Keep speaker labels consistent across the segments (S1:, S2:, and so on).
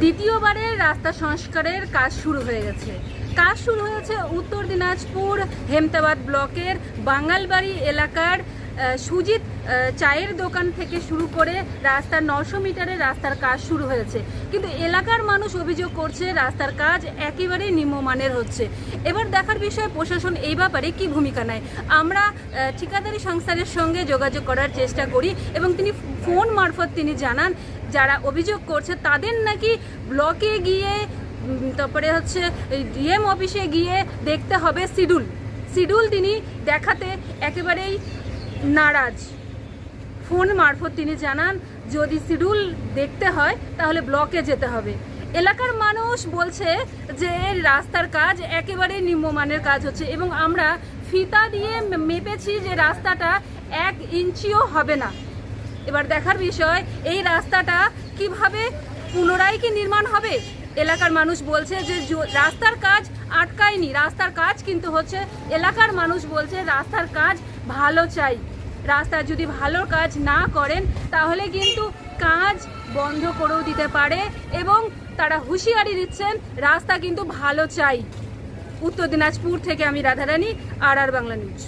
S1: দ্বিতীয়বারের রাস্তা সংস্কারের কাজ শুরু হয়ে গেছে। কাজ শুরু হয়েছে উত্তর দিনাজপুর হেমতাবাদ ব্লকের বাঙালবাড়ি এলাকার সুজিত চায়ের দোকান থেকে শুরু করে রাস্তার নশো মিটারের রাস্তার কাজ শুরু হয়েছে। কিন্তু এলাকার মানুষ অভিযোগ করছে রাস্তার কাজ একেবারেই নিম্নমানের হচ্ছে। এবার দেখার বিষয়ে প্রশাসন এই ব্যাপারে কি ভূমিকা নেয়? আমরা ঠিকাদারি সংস্থানের সঙ্গে যোগাযোগ করার চেষ্টা করি এবং তিনি ফোন মারফত তিনি জানান যারা অভিযোগ করছে তাদের নাকি ব্লকে গিয়ে তারপরে হচ্ছে ডিএম অফিসে গিয়ে দেখতে হবে শিডিউল শিডিউল তিনি দেখাতে একেবারেই নারাজ। ফোন মারফত তিনি জানান, যদি শিডিউল দেখতে হয়, তাহলে ব্লকে যেতে হবে। এলাকার মানুষ বলছে যে, রাস্তার কাজ একেবারে নিম্নমানের কাজ হচ্ছে এবং আমরা ফিতা দিয়ে মেপেছি যে রাস্তাটা এক ইঞ্চিও হবে না। এবার দেখার বিষয়, এই রাস্তাটা কীভাবে পুনরায় কি নির্মাণ হবে? এলাকার মানুষ বলছে যে রাস্তার কাজ আটকায়নি, রাস্তার কাজ কিন্তু হচ্ছে, এলাকার মানুষ বলছে রাস্তার কাজ ভালো চাই। রাস্তা যদি ভালো কাজ না করেন, তাহলে কিন্তু কাজ বন্ধ করেও দিতে পারে এবং তারা হুঁশিয়ারি দিচ্ছেন, রাস্তা কিন্তু ভালো চাই। উত্তর দিনাজপুর থেকে আমি রাধারানী, আর আর বাংলা নিউজ।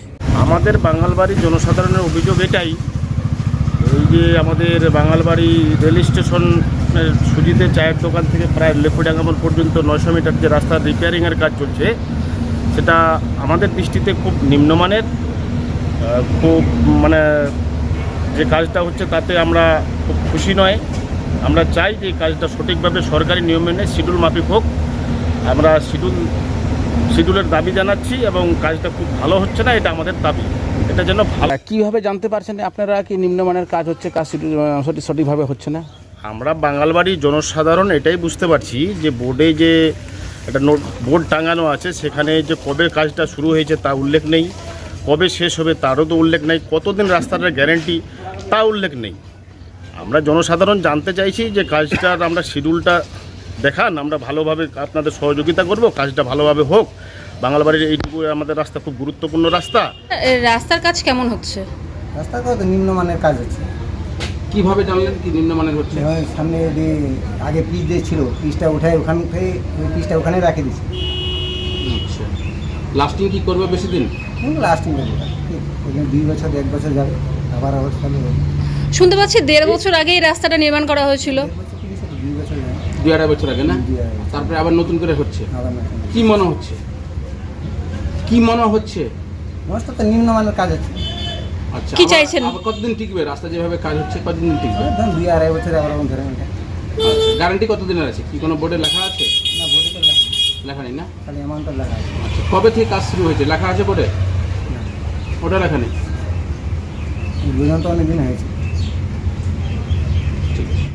S2: আমাদের বাঙালবাড়ির জনসাধারণের অভিযোগ এটাই এই যে আমাদের বাঙালবাড়ি রেল স্টেশনের সুজিতে চায়ের দোকান থেকে প্রায় লেফুডাঙ্গামল পর্যন্ত নয়শো মিটার যে রাস্তার রিপেয়ারিংয়ের কাজ চলছে, সেটা আমাদের দৃষ্টিতে খুব নিম্নমানের খুব মানে যে কাজটা হচ্ছে তাতে আমরা খুব খুশি নয়। আমরা চাই যে কাজটা সঠিকভাবে সরকারি নিয়ম মেনে শিডিউল মাফিক হোক। আমরা শিডিউল, শিডিউলের দাবি জানাচ্ছি এবং কাজটা খুব ভালো হচ্ছে না, এটা আমাদের দাবি। এটা যেন ভালো।
S3: কীভাবে জানতে পারছেন আপনারা কি নিম্নমানের কাজ হচ্ছে কাজ সঠিক- সঠিক সঠিকভাবে হচ্ছে না?
S2: আমরা বাঙালবাড়ির জনসাধারণ এটাই বুঝতে পারছি যে বোর্ডে যে একটা নোট বোর্ড টাঙানো আছে সেখানে যে কবে কাজটা শুরু হয়েছে তা উল্লেখ নেই কবে শেষ হবে তারও তো উল্লেখ নেই কতদিন রাস্তাটার গ্যারেন্টি তা উল্লেখ নেই। আমরা জনসাধারণ জানতে চাইছি যে কাজটার আমরা শিডিউলটা দেখান আমরা ভালোভাবে আপনাদের সহযোগিতা করব কাজটা ভালোভাবে হোক। বাঙালবাড়ির এইটুকু আমাদের রাস্তা খুব গুরুত্বপূর্ণ রাস্তা।
S1: রাস্তার কাজ কেমন হচ্ছে?
S4: রাস্তা কত নিম্নমানের কাজ হচ্ছে।
S3: কীভাবে জানলেন কি নিম্নমানের হচ্ছে?
S4: সামনে যে আগে পিচ দিয়ে ছিল পিচটা উঠায় ওখান থেকে ওই পিচটা ওখানে রাখে দিচ্ছে
S3: আচ্ছা। লাস্টিং কি করবে বেশি দিন?
S4: লাস্টিং ওখানে দুই বছর এক বছর যাবে। আবার আবার চালু হবে
S1: শুনতে পাচ্ছি দেড় বছর আগে এই রাস্তাটা নির্মাণ করা হয়েছিল?
S4: দুই বছর যাবে।
S3: দুই আড়াই বছর আগে না। তারপরে আবার নতুন করে হচ্ছে। কি মনে হচ্ছে? কি মনে হচ্ছে?
S4: নষ্ট তো নিম্নমানের কাজ আছে।
S3: আচ্ছা
S1: কি চাইছেন?
S3: আবার কতদিন টিকবে? রাস্তা যেভাবে কাজ হচ্ছে কতদিন টিকবে?
S4: ধরুন দুই আড়াই বছর আবার ওরকম ধরে ওঠে।
S3: আচ্ছা গ্যারান্টি কতদিনের আছে? কি কোনো বোর্ডে লেখা আছে?
S4: না বোর্ডে তো লেখা
S3: লেখা নেই না?
S4: খালি অ্যামাউন্টটা লেখা আছে।
S3: আচ্ছা কবে থেকে কাজ শুরু হয়েছে? লেখা আছে বোর্ডে
S4: না।
S3: ওটা লেখা নেই?
S4: বুঝলাম তো অনেক দিন হয়েছে।